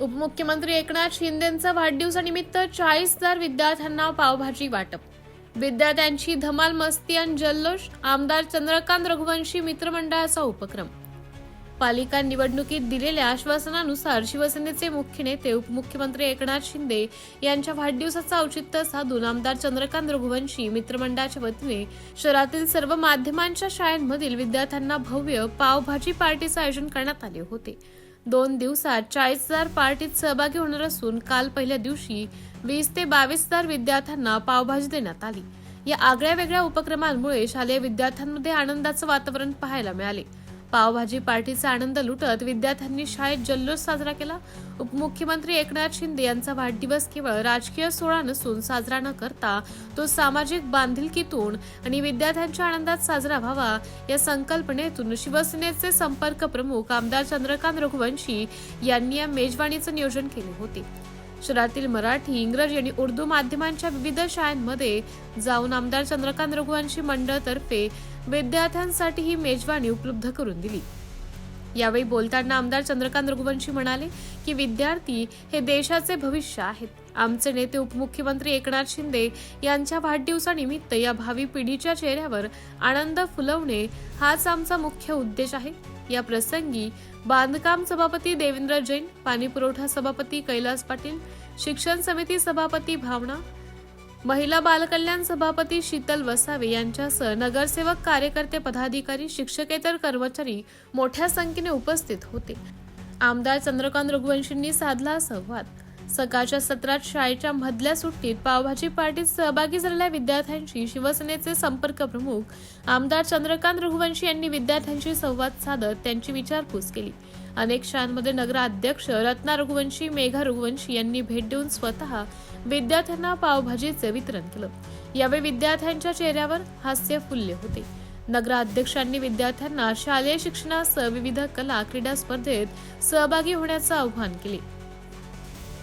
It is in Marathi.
उपमुख्यमंत्री एकनाथ शिंदेंचा वाढदिवसानिमित्त चाळीस हजार विद्यार्थ्यांना पावभाजी वाटप. विद्यार्थ्यांची धमाल मस्ती आणि जल्लोष आमदार चंद्रकांत रघुवंशी मित्रमंडळाचा उपक्रम. पालिका निवडणुकीत दिलेल्या आश्वासनानुसार शिवसेनेचे मुख्य नेते उपमुख्यमंत्री एकनाथ शिंदे यांच्या वाढदिवसाचा औचित्य साधून आमदार चंद्रकांत रघुवंशी मित्रमंडळाच्या वतीने शहरातील सर्व माध्यमांच्या शाळांमधील विद्यार्थ्यांना भव्य पावभाजी पार्टीचं आयोजन करण्यात आले होते. दोन दिवसात चाळीस हजार पार्टीत सहभागी होणार असून काल पहिल्या दिवशी वीस ते बावीस हजार विद्यार्थ्यांना पावभाजी देण्यात आली. या आगळ्या वेगळ्या उपक्रमांमुळे शालेय विद्यार्थ्यांमध्ये आनंदाचं वातावरण पाहायला मिळाले. पावभाजी पार्टीचा आनंद लुटत विद्यार्थ्यांनी शाळेत जल्लोष साजरा केला. उपमुख्यमंत्री एकनाथ शिंदे यांचा वाढदिवस केवळ राजकीय सोहळा नसून साजरा न करता तो सामाजिक बांधिलकीतून आणि विद्यार्थ्यांच्या आनंदात साजरा व्हावा या संकल्पनेतून शिवसेनेचे संपर्क प्रमुख आमदार चंद्रकांत रघुवंशी यांनी या मेजवानीचं नियोजन केले होते. शहरातील मराठी इंग्रजी आणि उर्दू माध्यमांच्या विविध शाळांमध्ये जाऊन आमदार चंद्रकांत रघुवंशी मंडळतर्फे विद्यार्थ्यांसाठी ही मेजवानी उपलब्ध करून दिली. यावेळी बोलताना आमदार चंद्रकांत रघुवंशी म्हणाले की विद्यार्थी हे देशाचे भविष्य आहेत. आमचे नेते उपमुख्यमंत्री एकनाथ शिंदे यांच्या वाढदिवसानिमित्त या भावी पिढीच्या चेहऱ्यावर आनंद फुलवणे हाच आमचा मुख्य उद्देश आहे. या प्रसंगी बांधकाम सभापती देवेंद्र जैन पाणीपुरवठा सभापती कैलास पाटील शिक्षण समिती सभापती भावना महिला बालकल्याण सभापती शीतल वसावे यांच्यासह नगरसेवक कार्यकर्ते पदाधिकारी शिक्षकेतर कर्मचारी मोठ्या संख्येने उपस्थित होते. आमदार चंद्रकांत रघुवंशींनी साधला संवाद सकाळच्या सत्रात शाळेच्या मधल्या सुट्टीत पावभाजी पार्टीत सहभागी झालेल्या विद्यार्थ्यांशी शिवसेनेचे संपर्क प्रमुख आमदार चंद्रकांत रघुवंशी यांनी विद्यार्थ्यांशी संवाद साधत त्यांची विचारपूस केली. अनेक शाळांमध्ये नगराध्यक्ष रत्ना रघुवंशी मेघा रघुवंशी यांनी भेट देऊन स्वतः विद्यार्थ्यांना पावभाजीचे वितरण केलं. यावेळी विद्यार्थ्यांच्या चेहऱ्यावर हास्य फुलले होते. नगराध्यक्षांनी विद्यार्थ्यांना शालेय शिक्षणासह विविध कला क्रीडा स्पर्धेत सहभागी होण्याचं आवाहन केले.